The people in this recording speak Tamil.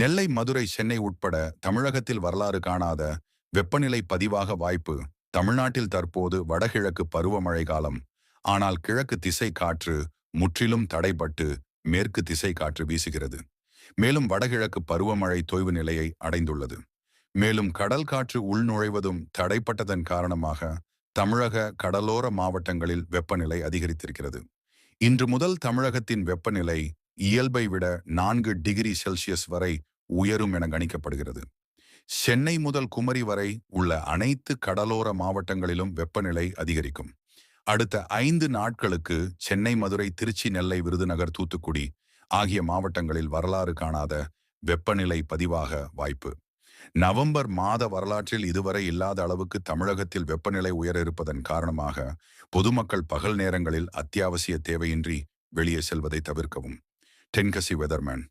நெல்லை மதுரை சென்னை உட்பட தமிழகத்தில் வரலாறு காணாத வெப்பநிலை பதிவாக வாய்ப்பு தமிழ்நாட்டில் தற்போது வடகிழக்கு பருவமழை காலம். ஆனால் கிழக்கு திசை காற்று முற்றிலும் தடைபட்டு மேற்கு திசை காற்று வீசுகிறது. மேலும் வடகிழக்கு பருவமழை தொய்வு நிலையை அடைந்துள்ளது. மேலும் கடல் காற்று உள்நுழைவதும் தடைப்பட்டதன் காரணமாக தமிழக கடலோர மாவட்டங்களில் வெப்பநிலை அதிகரித்திருக்கிறது. இன்று முதல் தமிழகத்தின் வெப்பநிலை இயல்பை விட நான்கு டிகிரி செல்சியஸ் வரை உயரும் என கணிக்கப்படுகிறது. சென்னை முதல் குமரி வரை உள்ள அனைத்து கடலோர மாவட்டங்களிலும் வெப்பநிலை அதிகரிக்கும். அடுத்த ஐந்து நாட்களுக்கு சென்னை மதுரை திருச்சி நெல்லை விருதுநகர் தூத்துக்குடி ஆகிய மாவட்டங்களில் வரலாறு காணாத வெப்பநிலை பதிவாக வாய்ப்பு. நவம்பர் மாத வரலாற்றில் இதுவரை இல்லாத அளவுக்கு தமிழகத்தில் வெப்பநிலை உயர இருப்பதன் காரணமாக பொதுமக்கள் பகல் நேரங்களில் அத்தியாவசிய தேவையின்றி வெளியே செல்வதை தவிர்க்கவும். 10 kasi weatherman.